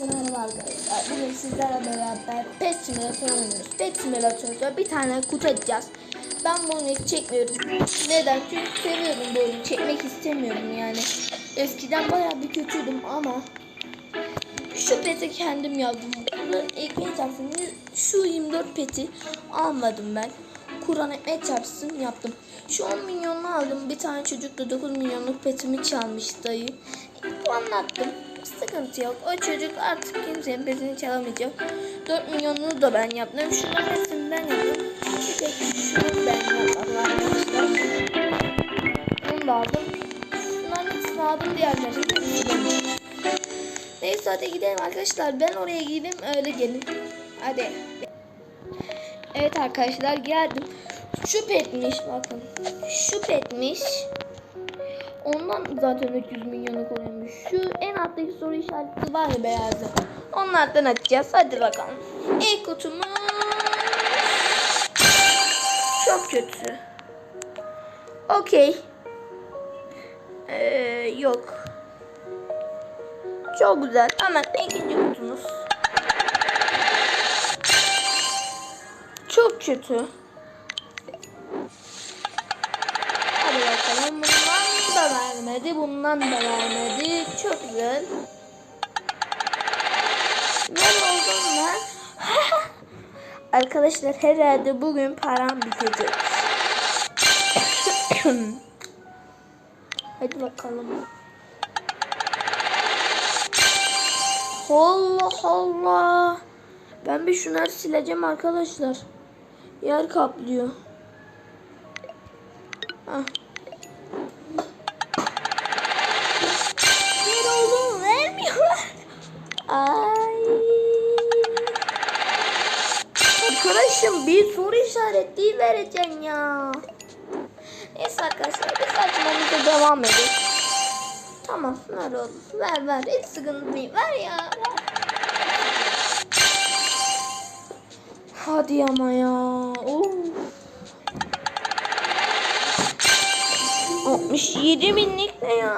Merhaba arkadaşlar. Bugün sizlerle beraber Pet Simulator oynuyoruz. Pet Simulator'da bir tane kutu açacağız. Ben bunu hiç çekmiyorum. Neden? Çünkü seviyorum bu oyunu. Çekmek istemiyorum yani. Eskiden bayağı bir kötüydüm ama şu peti kendim yaptım. Kur'an ekmek çarpsın. Şu 24 peti almadım ben. Kur'an ekmek çarpsın yaptım. Şu 10 milyonlu aldım. Bir tane çocuk da 9 milyonluk petimi çalmış dayı. Anlattım. Sıkıntı yok. O çocuk artık kimsenin petini çalamayacak. 4 milyonunu da ben yaptım. Şunların hepsini ben yaptım. Bir tek şunu ben yapmadım arkadaşlar. Onu da aldım. Bunların hepsini aldım. Diğerlerini Neyse hadi gidelim arkadaşlar. Ben oraya gideyim öyle gelin. Hadi. Evet arkadaşlar geldim. Şu petmiş bakın. Şu petmiş. Ondan zaten 300 milyonu koymuş. Şu en alttaki soru işareti var ya beyazı. Onlardan açacağız. Hadi bakalım. İlk kutumuz çok kötü. Okey. Ee, yok. Çok güzel. Hemen ikinci kutumuz. Çok kötü. Vermedi. Bundan da vermedi. Çok güzel. Ne oldu lan? Arkadaşlar herhalde bugün param bitecek. Hadi bakalım. Allah Allah. Ben bir şunları sileceğim arkadaşlar. Yer kaplıyor. Hah. Vereceksin ya. Neyse arkadaşlar biz açmamıza devam edelim. Tamam ver oğlum. Ver ver. Hiç sıkıntı değil. Ver ya. Hadi ama ya. Of. 67 binlik ne ya?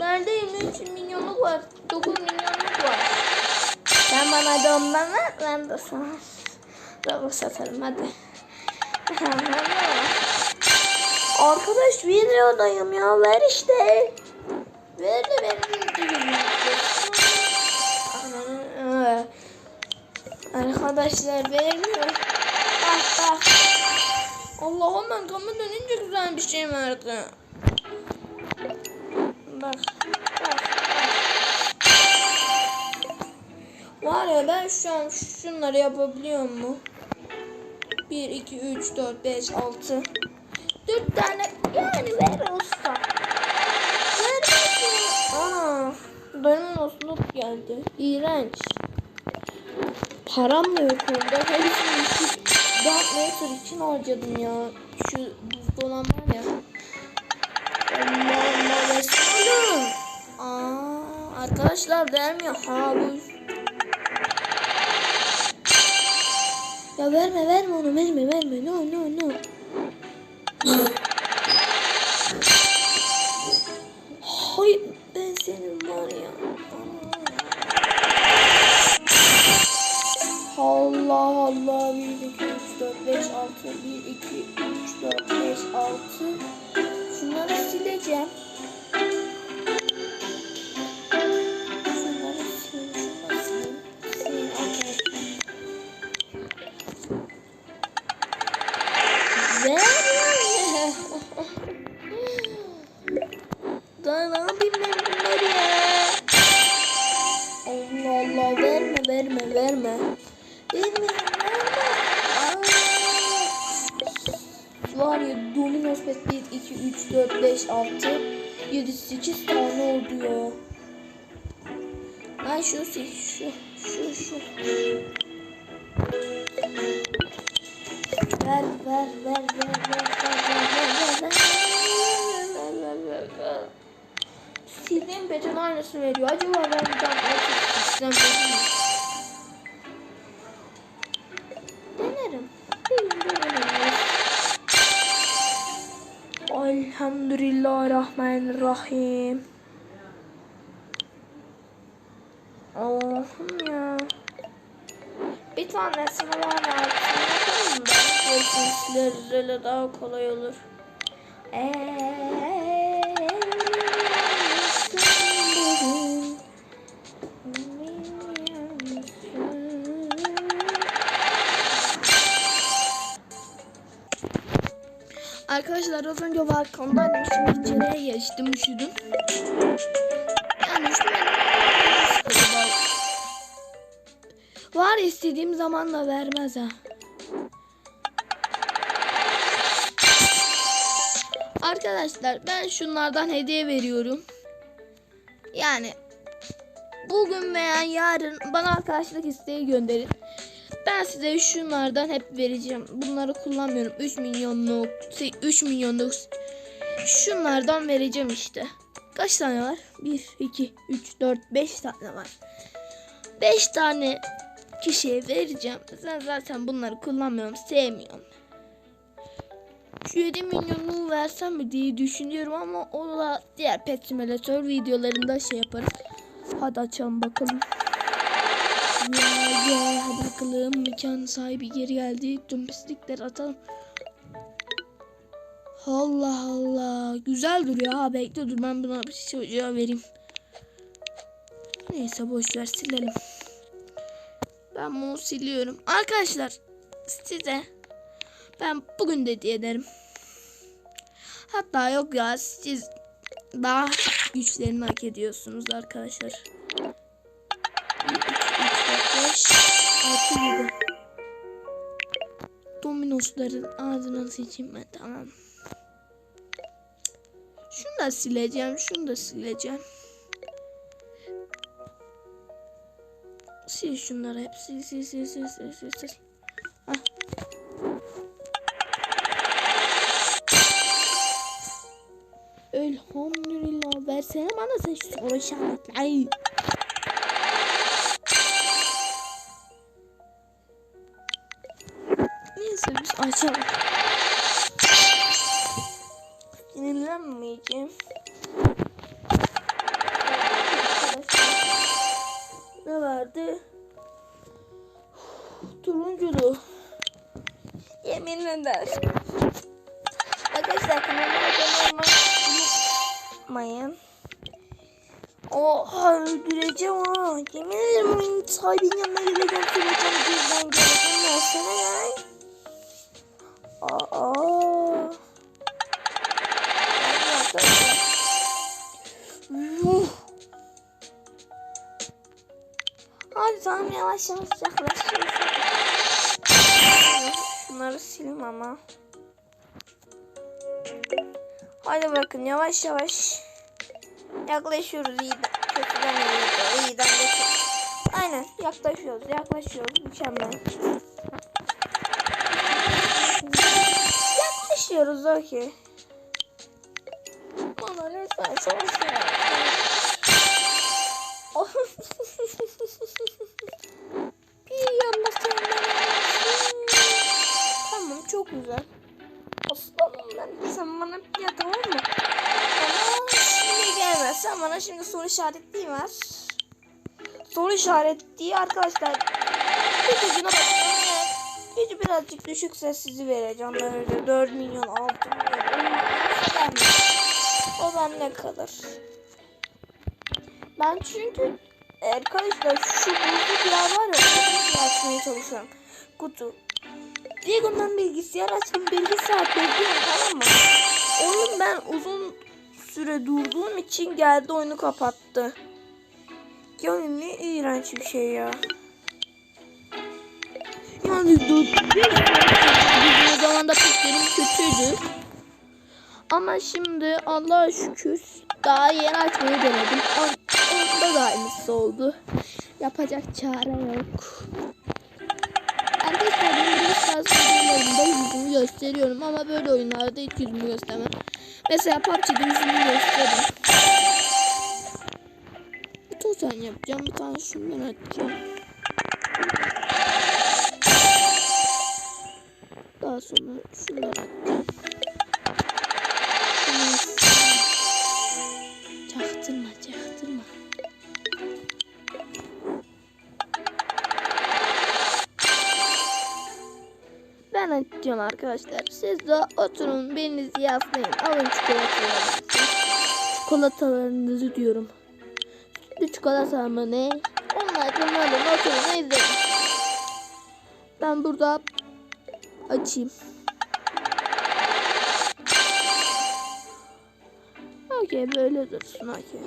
Nerede 23 milyonluk var? 9 milyonluk var. Sen bana da ondan ver. Ben de sana. Double satarım hadi. Arkadaş videodayım ya. Ver işte. Ver de benim. Arkadaşlar vermiyor. Bak bak. Allah'ım ben kamera dönünce güzel bir şey verdi. Bak. Var ya ben şu an şunları yapabiliyor mu? 1, 2, 3, 4, 5, 6. 4 tane yani ver usta. Ver. Aa, benim nosluk geldi. İğrenç. Param da yok orada. Hepsini şu Dark Matter için harcadım ya. Şu buzda olan var ya. Allah Allah. Aa, arkadaşlar vermiyor. Ha bu. Ya verme verme onu verme verme. No no no. Hayır ben senin var ya. Allah Allah 1 2 3 4 5 6 1 2 3 4 5 6 Şunları sileceğim. 6, 7, 8 tane oldu ya. Lan şu şu şu şu. Ver ver ver ver ver ver ver ver ver ver ver ver ver Sildiğim beton aynısını veriyor. Acaba ben bir tane sistem vereyim mi? Elhamdülillahirrahmanirrahim. Allah'ım ya. Bir tanesini var versin. Görüşürüz. Daha kolay olur. Eee. Arkadaşlar az önce balkondaydım şimdi içeriye geçtim üşüdüm. Yani. Var istediğim zaman da vermez ha. Arkadaşlar ben şunlardan hediye veriyorum. Yani bugün veya yarın bana arkadaşlık isteği gönderin. Ben size şunlardan hep vereceğim. Bunları kullanmıyorum. 3 milyonluk, 3 milyonluk şunlardan vereceğim işte. Kaç tane var? 1, 2, 3, 4, 5 tane var. 5 tane kişiye vereceğim. Ben zaten bunları kullanmıyorum, sevmiyorum. Şu 7 milyonu versem mi diye düşünüyorum ama onu da diğer pet simülatör videolarında şey yaparım. Hadi açalım bakalım. Ya hadi bakalım mekan sahibi geri geldi. Tüm pislikleri atalım. Allah Allah. Güzel duruyor ha. Bekle dur ben buna bir çocuğa vereyim. Neyse boş ver silelim. Ben bunu siliyorum. Arkadaşlar size ben bugün de ederim. Hatta yok ya siz daha güçlerini hak ediyorsunuz arkadaşlar. 1, 2, 3, 4, 5, 6, 7. Dominosların ağzına seçeyim ben tamam. Şunu da sileceğim, şunu da sileceğim. Sil şunları hep sil sil sil sil sil sil sil. Hah. Elhamdülillah versene bana sen şu soru işaretleri. Açalım. Sinirlenmeyeceğim. Ne vardı? Turunculu. Yeminle der. Arkadaşlar kanalıma abone olmayı unutmayın. Oha öldüreceğim ha. Yemin ederim oyun sahibinin yanına gideceğim. Söyleyeceğim birden geleceğim. Versene ya. Hadi tamam yavaş yavaş yaklaşıyoruz. Şunları sileyim ama. Hadi bakın yavaş yavaş. Yaklaşıyoruz. Kötüden. İyiden de. Aynen yaklaşıyoruz yaklaşıyoruz. Mükemmel. Yaklaşıyoruz okey. Bana lütfen çalışma. Bir yanmasın Tamam çok güzel. Aslanım ben. Sen bana bir ya tamam mı? Ama gelmezsen bana şimdi soru işaretliği var. Soru işaretliği arkadaşlar. Bir ucuna bakıyorum. Gücü birazcık düşükse sizi vereceğim. Böyle 4 milyon 6 milyon. O bende kalır. Ben çünkü arkadaşlar şu buzlu yer var ya onu açmaya çalışıyorum. Kutu. Diego'dan bilgisayar açtım. Bilgisayar bekliyorum tamam mı? Oyun ben uzun süre durduğum için geldi oyunu kapattı. Ya ne iğrenç bir şey ya. Yani. O zaman da piklerim kötüydü. Ama şimdi Allah'a şükür daha yeni açmayı denedim. Onda da aynısı oldu. Yapacak çare yok. Arkadaşlar benim bir tarz videolarımda yüzümü gösteriyorum ama böyle oyunlarda hiç yüzümü göstermem. Mesela PUBG'de yüzümü gösteririm. Bir totem yapacağım. Bir tane şundan atacağım. Daha sonra atacağım. Çaktırma çaktırma. açacağım arkadaşlar. Siz de oturun birinizi yaslayın. Alın çikolatalarınızı. Çikolatalarınızı diyorum. Sütlü çikolata mı ne? Onlardan alın oturun izleyin. Ben burada açayım. Okey böyle dursun okey.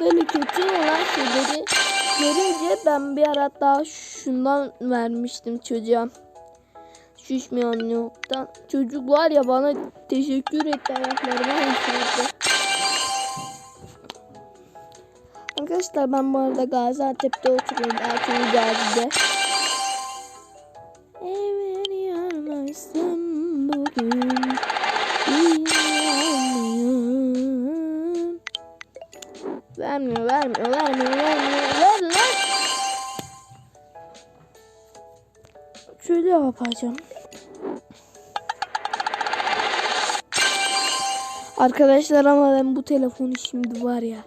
Böyle kötü olan şeyleri görünce ben bir ara daha şundan vermiştim çocuğa. Şişmeyen yoktan. Çocuk var ya bana teşekkür etti ayaklarıma yıkadı. Arkadaşlar ben bu arada Gaziantep'te oturuyorum. Ertuğrul Gazi'de. Vermiyor, vermiyor, vermiyor, vermiyor. Ver lan. Şöyle yapacağım. Arkadaşlar ama ben bu telefonu şimdi var ya.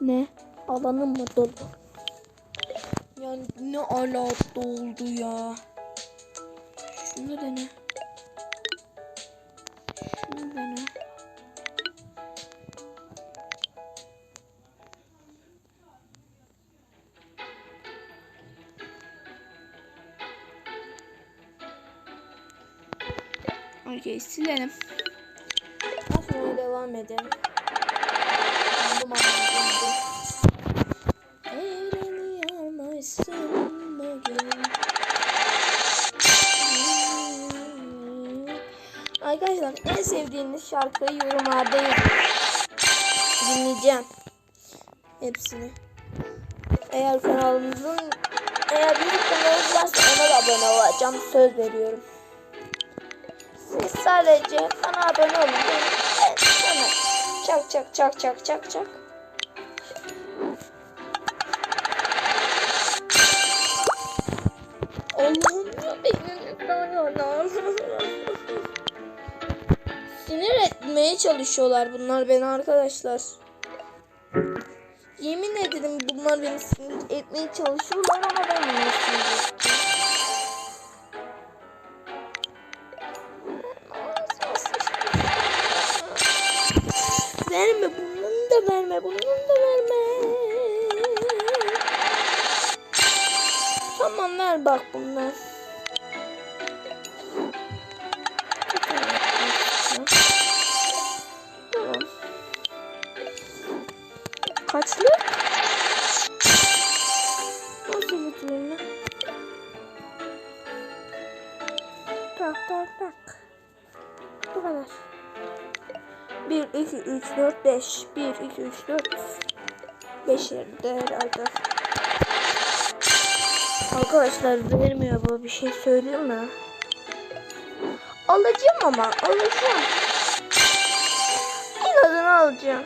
Ne? Alanım mı dolu? Yani ne ala doldu ya. Şunu dene. Silelim. Sonra devam edelim. Almışsın bugün. Arkadaşlar en sevdiğiniz şarkıyı yorumlarda. Dinleyeceğim. Hepsini. Eğer kanalımızın eğer bir kanalımız varsa ona da abone olacağım. Söz veriyorum. Sadece bana abone olun. Evet. Çak çak çak çak çak çak. Allah'ım benim Sinir etmeye çalışıyorlar bunlar beni arkadaşlar. Yemin ederim bunlar beni sinir etmeye çalışıyorlar ama ben bunları sinir ettim. Ver bak bunlar. Kaçlı? Nasıl vitrinli? Tak tak tak. Bu kadar. 1, 2, 3, 4, 5. 1, 2, 3, 4. 5 yerde herhalde. Arkadaşlar vermiyor bu bir şey söyleyeyim mi? Alacağım ama alacağım. İnadını alacağım.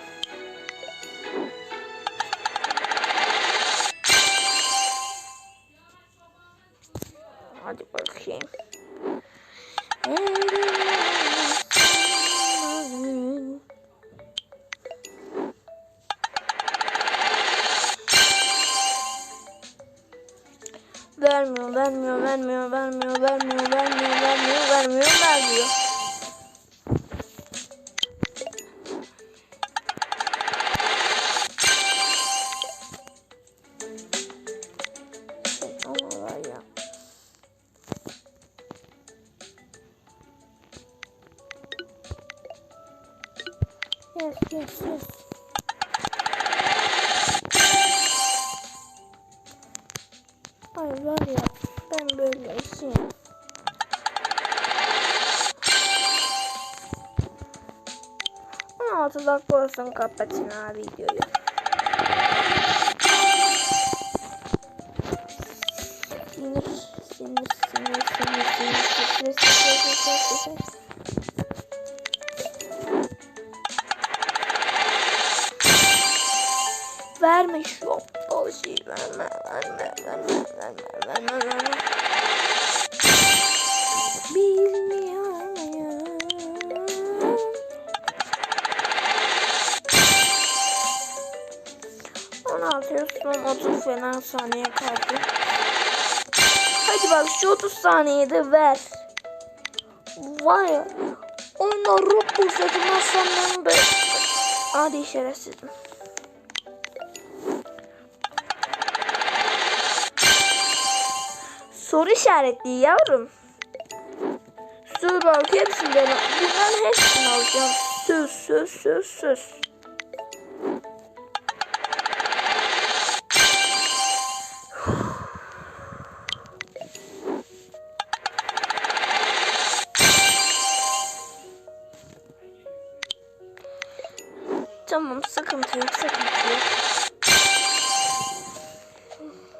16 dakika olsun kapatın abi videoyu. Sinir, sinir, sinir, sinir, sinir, sinir, sinir, sinir, sinir, sinir. 16 son 30 falan saniye kaldı. Hadi bak şu 30 saniyede ver. Var ya. Oyunda Roblox satılmazsam ben de. Hadi şerefsizim. Soru işaretli yavrum. Söz bak hepsinden bunların hepsini alacağım. Söz söz söz söz. Tamam sıkıntı yok sıkıntı yok.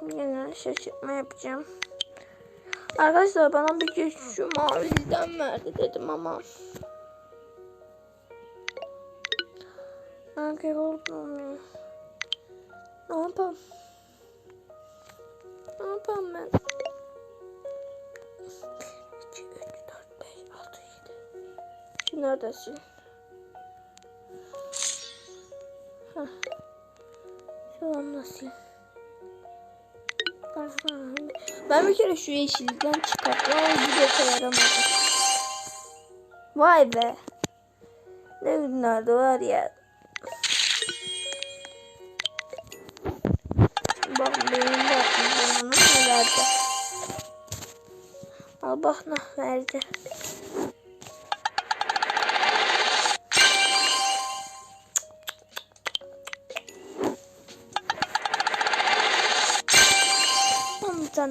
Yine şaşırtma yapacağım. Arkadaşlar bana bir kez şu maviden verdi dedim ama. Erkek oldum. Ne yapalım? Ne yapalım ben? 2, 3, 4, 5, 6, 7. Şimdi neredesin? An nasıl? Ben bir kere şu de yaramadı. Vay be. Ne günlerde var ya. Bak benim bakım bana ne verdi. Al bak ne verdi.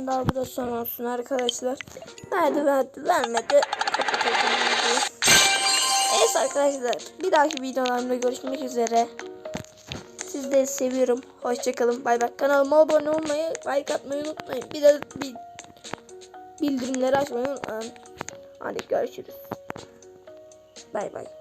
Tane daha bu da son olsun arkadaşlar. Verdi verdi vermedi. Evet arkadaşlar bir dahaki videolarımda görüşmek üzere. Sizleri seviyorum. Hoşçakalın. Bay bay. Kanalıma abone olmayı, like atmayı unutmayın. Bir de bir bildirimleri açmayı unutmayın. Hadi görüşürüz. Bay bay.